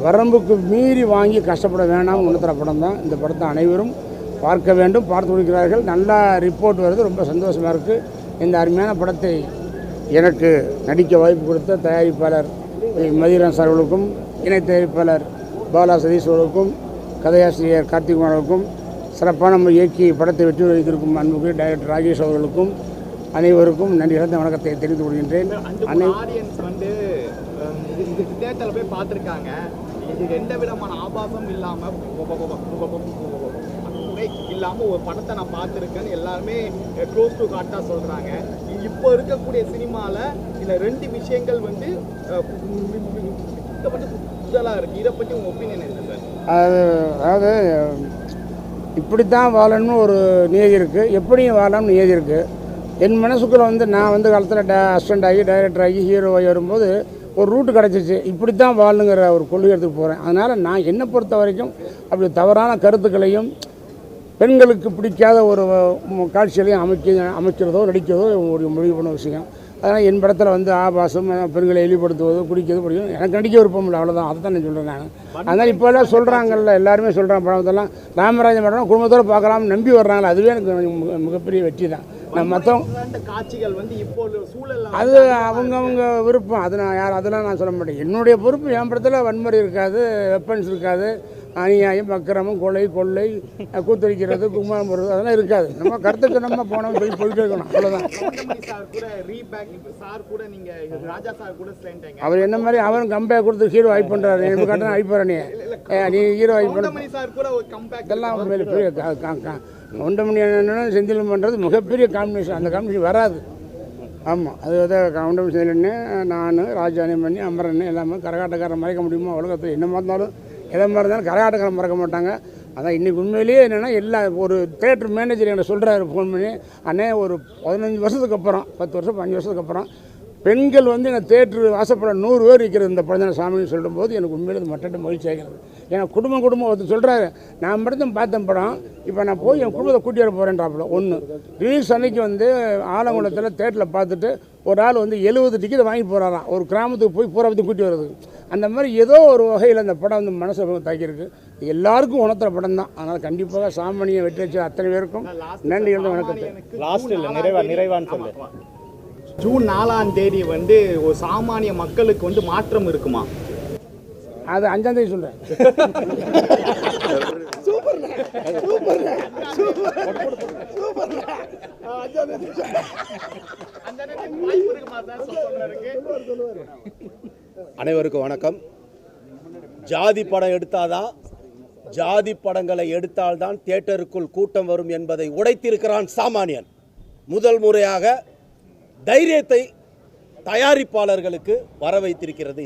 வரம்புக்கு மீறி வாங்கி கஷ்டப்பட வேண்டாம் உணர்த்துற படம் தான் இந்த படத்தை அனைவரும் பார்க்க வேண்டும் பார்த்து கொடுக்கிறார்கள் நல்லா ரிப்போர்ட் வருது ரொம்ப சந்தோஷமாக இருக்குது இந்த அருமையான படத்தை எனக்கு நடிக்க வாய்ப்பு கொடுத்த தயாரிப்பாளர் மதியரன் சார்களுக்கும் இணை தயாரிப்பாளர் பாலா சதீஸ்வர்களுக்கும் கதையாசிரியர் கார்த்திக் அவர்களுக்கும் சிறப்பான நம்ம இயக்கி படத்தை வெற்றி வைத்திருக்கும் அன்புக்கு டைரக்டர் ராஜேஷ் அவர்களுக்கும் அனைவருக்கும் நன்றி கலந்த வணக்கத்தை தெரிவித்துக் கொள்கின்றேன் அனை ஆடியன்ஸ் வந்து இது தேட்டரில் போய் பார்த்துருக்காங்க இது எந்த விதமான ஆபாசம் இல்லாமல் இல்லாமல் ஒரு படத்தை நான் பார்த்துருக்கேன்னு எல்லாருமே க்ளோஸ் டு ஹார்ட்டாக சொல்கிறாங்க இப்போ இருக்கக்கூடிய சினிமாவில் இந்த ரெண்டு விஷயங்கள் வந்து புதலாக இருக்குது இதை பற்றி உங்கள் ஒப்பீனியன் என்ன சார் அது அதாவது இப்படித்தான் வாழணும்னு ஒரு நியதி இருக்குது எப்படியும் வாழணும்னு நியதி இருக்குது என் மனசுக்குள்ளே வந்து நான் வந்து காலத்தில் டே அசிஸ்டண்ட் ஆகி டைரக்டர் ஆகி ஹீரோ ஆகி வரும்போது ஒரு ரூட்டு கிடச்சிச்சு. இப்படி தான் வாழணுங்கிற ஒரு கொள்கை போகிறேன் அதனால் நான் என்னை பொறுத்த வரைக்கும் அப்படி தவறான கருத்துக்களையும் பெண்களுக்கு பிடிக்காத ஒரு காட்சிகளையும் அமைக்க அமைக்கிறதோ நடிக்கிறதோ ஒரு முடிவு பண்ண விஷயம். அதனால் என் படத்தில் வந்து ஆபாசம் பெண்களை எளிப்படுத்துவதோ குடிக்கிறது பிடிக்கும் எனக்கு நடிக்க விருப்பம் இல்லை. அவ்வளோதான் அதை தான் நான் சொல்கிறேன் நான். அதனால் இப்போ எல்லாம் சொல்கிறாங்கல்ல எல்லாருமே சொல்கிறாங்க படத்தெல்லாம். ராமராஜன் படம் குடும்பத்தோடு பார்க்கலாம்னு நம்பி வர்றாங்களே அதுவே எனக்கு மிக- மிகப்பெரிய வெற்றி தான். நான் மற்றவங்க காட்சிகள் வந்து இப்போ சூழல்ல அது அவங்கவங்க விருப்பம். அது நான் யார் அதெல்லாம் நான் சொல்ல மாட்டேன். என்னுடைய பொறுப்பு என் படத்தில் வன்முறை இருக்காது வெப்பன்ஸ் இருக்காது. அநியாயம் அக்கிரமம் கொலை கொள்ளை அஹ், கூத்தடிக்கிறது கும்மாளம் போடுறது அதெல்லாம் இருக்காது. நம்ம கருத்துக்கு நம்ம போனோம் போய் போயிட்டே இருக்கணும் அவ்வளோதான் அவர் என்ன மாதிரி அவரும் கம்பேக் கொடுத்து ஹீரோ ஹைப் பண்ணுறாரு எனக்கு காட்டினா ஹைப் ஏ, நீ ஹீரோ ஹைப் பண்ண இதெல்லாம் பெரிய கவுண்டமணி அண்ணனும் செந்திலும் பண்ணுறது மிகப்பெரிய காம்பினேஷன் அந்த காம்பினேஷன் வராது. ஆமாம் அது வந்து கவுண்டமணி நான் ராஜானி பண்ணி அமரண்ணே எல்லாமே கரகாட்டக்காரன் மறைக்க முடியுமா உலகத்தில் என்ன இருந்தாலும் எதை மாதிரி இருந்தாலும் கரகாட்டக்காரன் மறக்க மாட்டாங்க. அதான் இன்றைக்கி உண்மையிலேயே என்னென்னா எல்லா ஒரு தேட்டர் மேனேஜர் என்ன சொல்கிறாரு ஃபோன் பண்ணி. அண்ணே ஒரு பதினஞ்சு வருஷத்துக்கு அப்புறம் பத்து வருஷம் பதினஞ்சு வருஷத்துக்கு அப்புறம் பெண்கள் வந்து எங்கள் தேட்டரு வாசப்பட நூறு பேர் இருக்கிறது இந்த படம் சாமின்னு சொல்லும்போது எனக்கு உண்மையிலேருந்து இது மட்டட்டு மகிழ்ச்சி ஆகிறது. ஏன்னா குடும்பம் குடும்பம் ஒருத்தர் சொல்கிறாரு நான் மட்டும் பார்த்தேன் படம் இப்போ நான் போய் என் குடும்பத்தை கூட்டி வர போகிறேன்றாப்புல ஒன்று ரிலீஸ் அன்னைக்கு வந்து ஆலங்குளத்தில் தேட்டரில் பார்த்துட்டு ஒரு ஆள் வந்து எழுபது டிக்கெட் வாங்கி போகிறாராம் ஒரு கிராமத்துக்கு போய் பூராபத்து கூட்டி வர்றது அந்த மாதிரி ஏதோ ஒரு வகையில் அந்த படம் வந்து மனசை தாக்கியிருக்கு. எல்லாருக்கும் உணர்த்துற படம் தான். அதனால் கண்டிப்பாக சாமானியை வெற்றி வச்ச அத்தனை பேருக்கும் நன்றி எழுந்த வணக்கத்தை. லாஸ்ட் இல்லை நிறைவா நிறைவான்னு சொல்லு. ஜூன் நாலாம் தேதி வந்து ஒரு சாமானிய மக்களுக்கு வந்து மாற்றம் இருக்குமா? அது அஞ்சாம் தேதி சொல்றதுக்கு அனைவருக்கும் வணக்கம். ஜாதி படம் எடுத்தாதான் ஜாதி படங்களை எடுத்தால்தான் தியேட்டருக்குள் கூட்டம் வரும் என்பதை உடைத்திருக்கிறான் சாமானியன். முதல் முறையாக தைரியத்தை தயாரிப்பாளர்களுக்கு வர வைத்திருக்கிறது